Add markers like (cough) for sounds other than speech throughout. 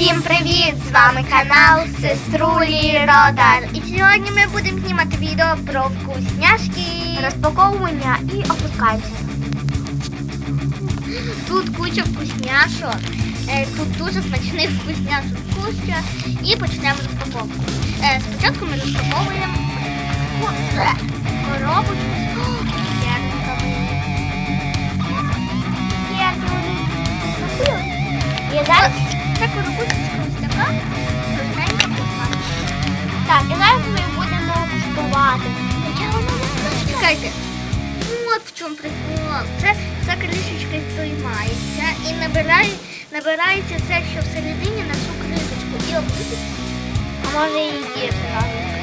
Всім привіт! З вами канал Сеструлі Родар. І сьогодні ми будемо знімати відео про вкусняшки. Розпаковування і опускаємося. Тут куча вкусняшок. Е, Тут дуже смачних вкусняшок куча. І почнемо розпаковку. Е, Спочатку ми розпаковуємо коробочку В чому. Це ця кришечка здоймається і набирає, набирається це, що всередині на цю кришечку. І облити. А може і. Набирається.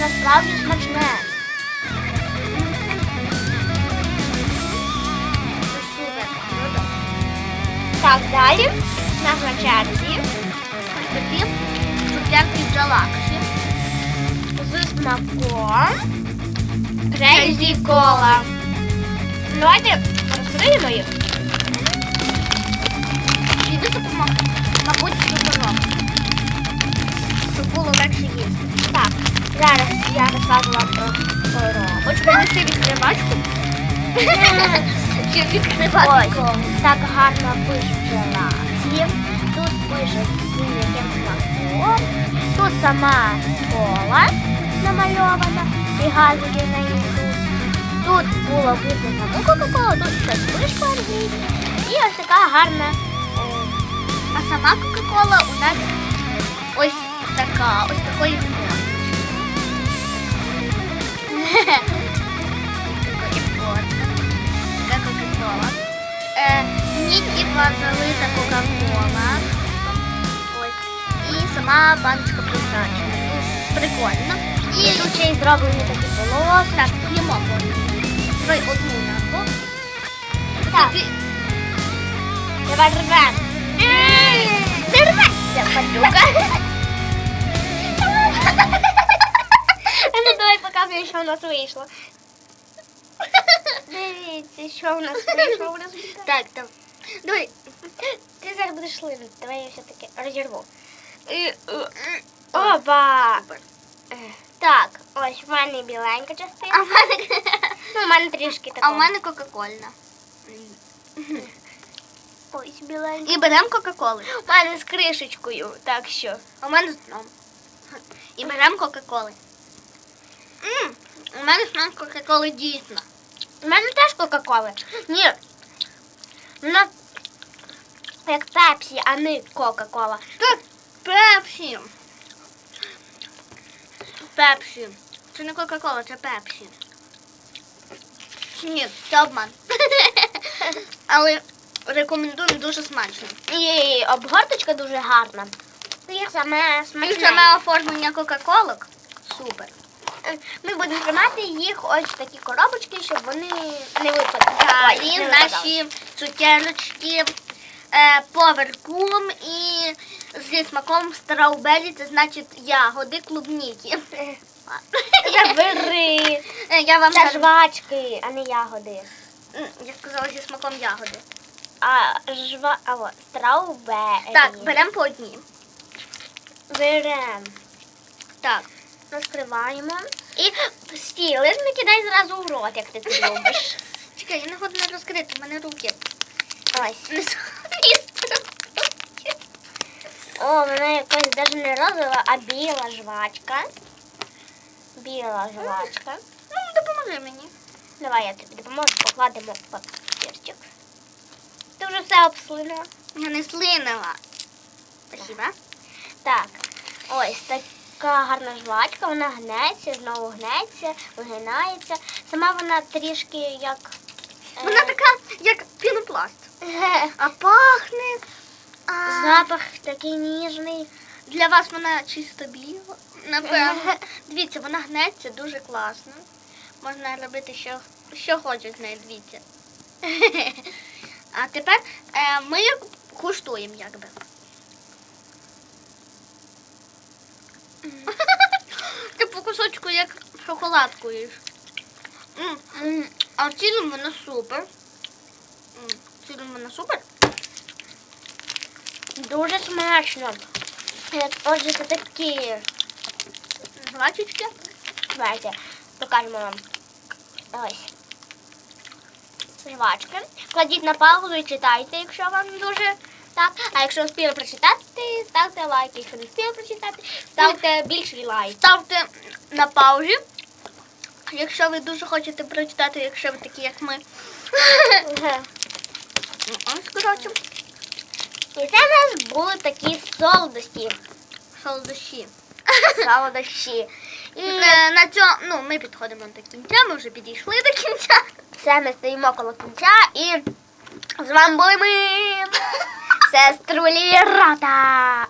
Насправді смачне. Так, далі нас на черзі такі цукерки Джалаксі з смаком Крейзі Кола. Давайте розкриємо їх. Іди допомогти. Мабуть, шоколад. Щоб було легше їсти. Так, зараз я розкажу вам про коробочку. Принеси відкривачку. (laughs) Щоб відкривати Ось, так гарно пише Джелаксі. Тут з яким смаком. Тут сама кола намальована і газові на неї тут. Було видно саму Кока-Колу, тут щось вишка англійська. І ось така гарна. е, А сама Кока-Кола у нас ось така, ось. Такої (laughs) Мені типа залита Кока-Кола. Ось. І сама баночка призначена. Ну, прикольно. І тут ще й зроблені такі полоси. Так, їмо Давай одну на двох. Так. Давай рвем. Не рветься, падлюка. Ну давай показуй, що у нас вийшло. Дивіться, що у нас вийшло в результаті. (laughs) Так, так. Давай. Ти зараз будеш линути. Давай я все-таки розірву. Е, Опа! Е, Так, ось в мене біленька частина. А в мене, Ну, в мене трішки така. а в мене Кока-Кольна. ось біленька. І беремо Кока-Коли. У мене з кришечкою, так що. А в мене з дном. І беремо Кока-Коли. У мене смак Кока-Коли дійсно. У мене теж Кока-Кола. Ні. Вона як Пепсі, а не Кока-Кола. Так, Пепсі. Пепсі. Це не Кока-Кола, це Пепсі. Ні, це обман. (laughs) Але рекомендуємо дуже смачно. І обгорточка дуже гарна. І саме І смачне. саме оформлення Кока-Колок. Супер. Ми будемо тримати їх ось в такі коробочки, щоб вони не випадали. Так, і не наші цукерочки е, поверкум і зі смаком страубері, це значить ягоди клубніки. Забери. Е, Я вам Це жвачки, а не ягоди. М, я сказала зі смаком ягоди. А жва... а, от, страубері. Так, беремо по одній. Берем. Так. Розкриваємо. І стіли не кидай зразу в рот, як ти це любиш. (laughs) Чекай, я не хочу не розкрити, в мене руки. Ось. О, вона якась навіть не розова, а біла жвачка. Біла жвачка. Ну, допоможи мені. Давай я тобі допоможу, покладемо папірчик. Ти вже все обслинила. Я не слинила. Спасибо. Так, ось така гарна жвачка, вона гнеться, знову гнеться, вигинається. Сама вона трішки як. е, Вона така, як пінопласт. А пахне. А, Запах такий ніжний. Для вас вона чисто біла, напевно. Дивіться, вона гнеться дуже класно. Можна робити що, що хочеш з нею, дивіться. (laughs) А тепер е, ми куштуємо якби. Ти по кусочку шоколадку їж. М, м, А в цілому вона супер. В цілому вона супер. Дуже смачно. Отже, це такі. Жвачечки. Давайте покажемо вам. Ось. Жвачки. Кладіть на паузу і читайте, якщо вам дуже так. А якщо успіли прочитати, ставте лайк. Якщо не встигли прочитати, ставте більший лайк. Ставте на паузі. Якщо ви дуже хочете прочитати, якщо ви такі, як ми. Ось, коротше, І це в нас були такі солодості. солодощі. (laughs) Солодощі. І Е, На цьому, ну, ми підходимо до кінця, ми вже підійшли до кінця. це ми стоїмо коло кінця і з вами були ми. (laughs) Сеструлі Рата.